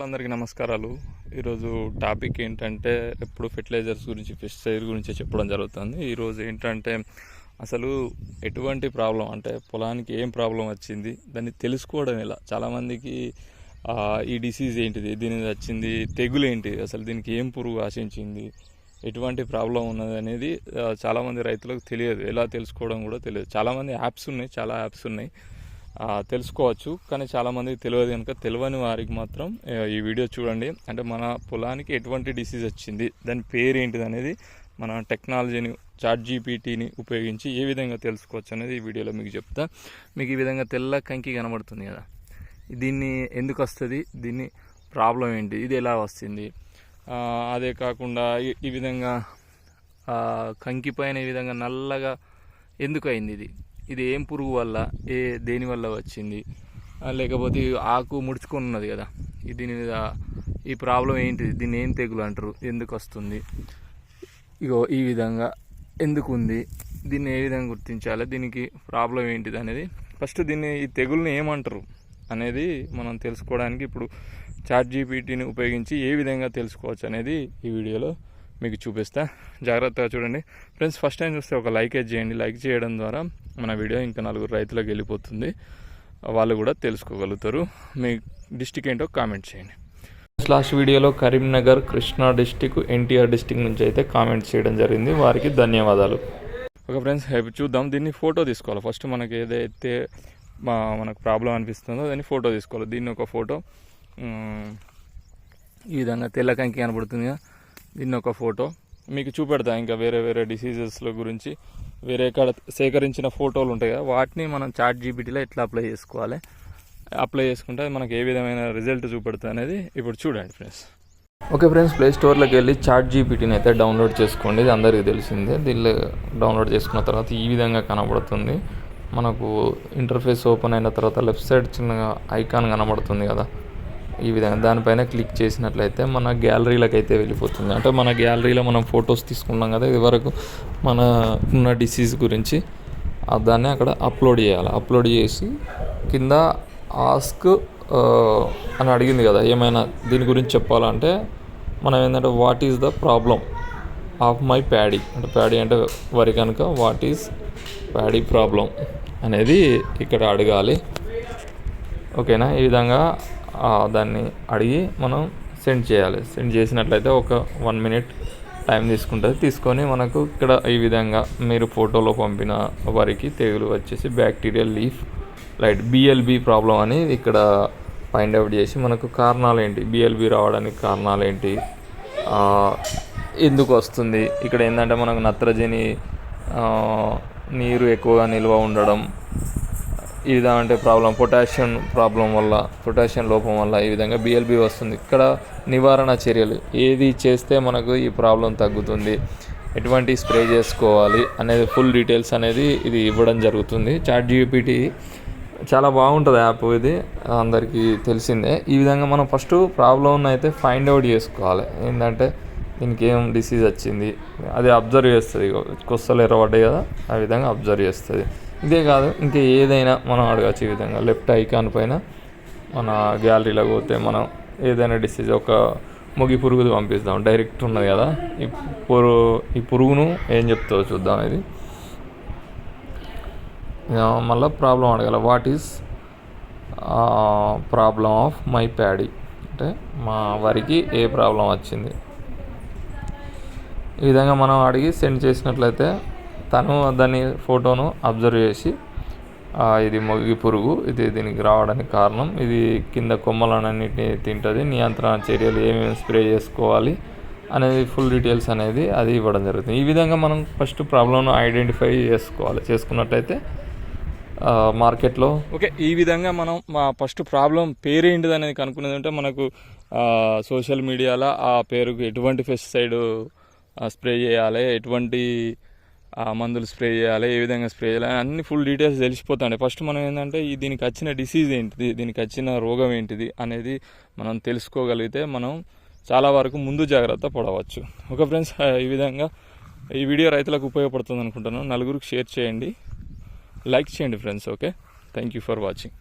అందరికీ నమస్కారాలు. ఈరోజు టాపిక్ ఏంటంటే ఎప్పుడు ఫెర్టిలైజర్స్ గురించి పెస్టిసైడ్ గురించి చెప్పడం జరుగుతుంది. ఈరోజు ఏంటంటే అసలు ఎటువంటి ప్రాబ్లం అంటే పొలానికి ఏం ప్రాబ్లం వచ్చింది దాన్ని తెలుసుకోవడం ఎలా? చాలామందికి ఈ డిసీజ్ ఏంటిది దీని వచ్చింది తెగులు ఏంటి అసలు దీనికి ఏం పురుగు ఆశించింది ఎటువంటి ప్రాబ్లం ఉన్నది అనేది చాలామంది రైతులకు తెలియదు. ఎలా తెలుసుకోవడం కూడా తెలియదు. చాలామంది యాప్స్ ఉన్నాయి చాలా యాప్స్ ఉన్నాయి. తెలుసుకోవచ్చు. కానీ చాలామందికి తెలియదు కనుక తెలియని వారికి మాత్రం ఈ వీడియో చూడండి. అంటే మన పొలానికి ఎటువంటి డిసీజ్ వచ్చింది దాని పేరు ఏంటిది అనేది మన టెక్నాలజీని చాట్ జీపీటీని ఉపయోగించి ఏ విధంగా తెలుసుకోవచ్చు అనేది ఈ వీడియోలో మీకు చెప్తా. మీకు ఈ విధంగా తెల్ల కంకి కనబడుతుంది కదా. దీన్ని ఎందుకు వస్తుంది? దీన్ని ప్రాబ్లం ఏంటి? ఇది ఎలా వస్తుంది? అదే కాకుండా ఈ- విధంగా కంకి పైన ఈ విధంగా నల్లగా ఎందుకు అయింది ఇది? ఇది ఏం పురుగు వల్ల ఏ దేని వల్ల వచ్చింది? లేకపోతే ఆకు ముడుచుకొని ఉన్నది కదా దీని మీద ఈ ప్రాబ్లం ఏంటిది దీన్ని ఏం తెగులు అంటారు? ఎందుకు వస్తుంది? ఇగో ఈ విధంగా ఎందుకు ఉంది? దీన్ని ఏ విధంగా గుర్తించాలి? దీనికి ప్రాబ్లం ఏంటిది అనేది ఫస్ట్ దీన్ని ఈ తెగుల్ని ఏమంటారు అనేది మనం తెలుసుకోవడానికి ఇప్పుడు చాట్ జీపీటీని ఉపయోగించి ఏ విధంగా తెలుసుకోవచ్చు అనేది ఈ వీడియోలో మీకు చూపిస్తా. జాగ్రత్తగా చూడండి. ఫ్రెండ్స్ ఫస్ట్ టైం చూస్తే ఒక లైక్ చేయండి. లైక్ చేయడం ద్వారా మన వీడియో ఇంకా నలుగురు రైతులకు వెళ్ళిపోతుంది. వాళ్ళు కూడా తెలుసుకోగలుగుతారు. మీ డిస్టిక్ ఏంటో కామెంట్ చేయండి. లాస్ట్ వీడియోలో కరీంనగర్ కృష్ణా డిస్టిక్ ఎన్టీఆర్ డిస్టిక్ నుంచి అయితే కామెంట్ చేయడం జరిగింది. వారికి ధన్యవాదాలు. ఒక ఫ్రెండ్స్ హెల్ప్ చూద్దాం. దీన్ని ఫోటో తీసుకోవాలి. ఫస్ట్ మనకి ఏదైతే మనకు ప్రాబ్లం అనిపిస్తుందో దాన్ని ఫోటో తీసుకోవాలి. దీన్ని ఒక ఫోటో ఈ విధంగా తెల్ల కంకి కనబడుతుంది కదా. దీన్ని ఒక ఫోటో. మీకు చూపెడతా ఇంకా వేరే వేరే డిసీజెస్ల గురించి. వేరే కాడ సేకరించిన ఫోటోలు ఉంటాయి కదా వాటిని మనం చాట్ జీబీటీలో ఎట్లా అప్లై చేసుకోవాలి? అప్లై చేసుకుంటే మనకు ఏ విధమైన రిజల్ట్ చూపెడుతుంది అనేది ఇప్పుడు చూడండి ఫ్రెండ్స్ ఓకే ఫ్రెండ్స్ ప్లే స్టోర్లోకి వెళ్ళి చాట్ జీపీటీని అయితే డౌన్లోడ్ చేసుకోండి. ఇది అందరికీ తెలిసిందే. దీనిలో డౌన్లోడ్ చేసుకున్న తర్వాత ఈ విధంగా కనబడుతుంది. మనకు ఇంటర్ఫేస్ ఓపెన్ అయిన తర్వాత లెఫ్ట్ సైడ్ చిన్నగా ఐకాన్ కనబడుతుంది కదా. ఈ విధంగా దానిపైన క్లిక్ చేసినట్లయితే మన గ్యాలరీలకు అయితే వెళ్ళిపోతుంది. అంటే మన గ్యాలరీలో మనం ఫొటోస్ తీసుకున్నాం కదా ఇది వరకు మన ఉన్న డిసీజ్ గురించి దాన్ని అక్కడ అప్లోడ్ చేయాలి. అప్లోడ్ చేసి కింద ఆస్క్ అని అడిగింది కదా ఏమైనా దీని గురించి చెప్పాలంటే మనం ఏంటంటే what is the problem of my paddy అంటే ప్యాడీ అంటే వరి కనుక వాట్ ఈజ్ ప్యాడీ ప్రాబ్లం అనేది ఇక్కడ అడగాలి. ఓకేనా? ఈ విధంగా దాన్ని అడిగి మనం సెండ్ చేయాలి. సెండ్ చేసినట్లయితే ఒక వన్ మినిట్ టైం తీసుకుంటుంది. తీసుకొని మనకు ఇక్కడ ఈ విధంగా మీరు ఫోటోలో పంపిన వరికి తెగులు వచ్చేసి bacterial leaf blight BLB problem అని ఇక్కడ ఫైండ్ అవుట్ చేసి మనకు కారణాలు ఏంటి? బిఎల్బి రావడానికి కారణాలు ఏంటి? ఎందుకు వస్తుంది? ఇక్కడ ఏంటంటే మనకు నత్రజని నీరు ఎక్కువగా నిల్వ ఉండడం ఈ విధంగా అంటే ప్రాబ్లం పొటాషియం ప్రాబ్లం వల్ల పొటాషియం లోపం వల్ల ఈ విధంగా బిఎల్బి వస్తుంది. ఇక్కడ నివారణ చర్యలు. ఏది చేస్తే మనకు ఈ ప్రాబ్లం తగ్గుతుంది ఎటువంటి స్ప్రే చేసుకోవాలి అనేది ఫుల్ డీటెయిల్స్ అనేది ఇది ఇవ్వడం జరుగుతుంది. చాట్ జీపీటీ చాలా బాగుంటుంది యాప్ ఇది అందరికీ తెలిసిందే. ఈ విధంగా మనం ఫస్ట్ ప్రాబ్లం అయితే ఫైండ్ అవుట్ చేసుకోవాలి. ఏంటంటే దీనికి ఏం డిసీజ్ వచ్చింది అది అబ్జర్వ్ చేస్తుంది. కొస్తలు ఎర్రబడ్డాయి కదా ఆ విధంగా అబ్జర్వ్ చేస్తుంది. ఇదే కాదు ఇంకా ఏదైనా మనం అడగచ్చు ఈ విధంగా. లెఫ్ట్ ఐకాన్ పైన మన గ్యాలరీలో పోతే మనం ఏదైనా డిసీజ్ ఒక ముగి పురుగుది పంపిస్తాం. డైరెక్ట్ ఉన్నది కదా. ఈ పురు ఈ పురుగును ఏం చెప్తావో చూద్దాం ఇది. మళ్ళీ ప్రాబ్లం అడగాలి. What is problem of my paddy? అంటే మా వరికి ఏ ప్రాబ్లం వచ్చింది? ఈ విధంగా మనం అడిగి సెండ్ చేసినట్లయితే తను దాని ఫోటోను అబ్జర్వ్ చేసి ఇది మొగి పురుగు ఇది దీనికి రావడానికి కారణం ఇది కింద కొమ్మలన్నింటినీ తింటుంది నియంత్రణ చర్యలు ఏమేమి స్ప్రే చేసుకోవాలి అనేది ఫుల్ డీటెయిల్స్ అనేది అది ఇవ్వడం జరుగుతుంది. ఈ విధంగా మనం ఫస్ట్ ప్రాబ్లంను ఐడెంటిఫై చేసుకోవాలి. చేసుకున్నట్టయితే మార్కెట్లో ఓకే ఈ విధంగా మనం మా ఫస్ట్ ప్రాబ్లం పేరేంటిది అనేది కనుక్కునేది అంటే మనకు సోషల్ మీడియాలో ఆ పేరుకు ఎటువంటి పెస్టిసైడ్ స్ప్రే చేయాలి ఎటువంటి మందులు స్ప్రే చేయాలి ఏ విధంగా స్ప్రే చేయాలి అన్ని ఫుల్ డీటెయిల్స్ తెలిసిపోతాయి ఫస్ట్ మనం ఏంటంటే ఈ దీనికి వచ్చిన డిసీజ్ ఏంటిది దీనికి వచ్చిన రోగం ఏంటిది అనేది మనం తెలుసుకోగలిగితే మనం చాలా వరకు ముందు జాగ్రత్త పడవచ్చు. ఓకే ఫ్రెండ్స్ ఈ విధంగా ఈ వీడియో రైతులకు ఉపయోగపడుతుంది అనుకుంటున్నాను. నలుగురికి షేర్ చేయండి. లైక్ చేయండి friends okay? Thank you for watching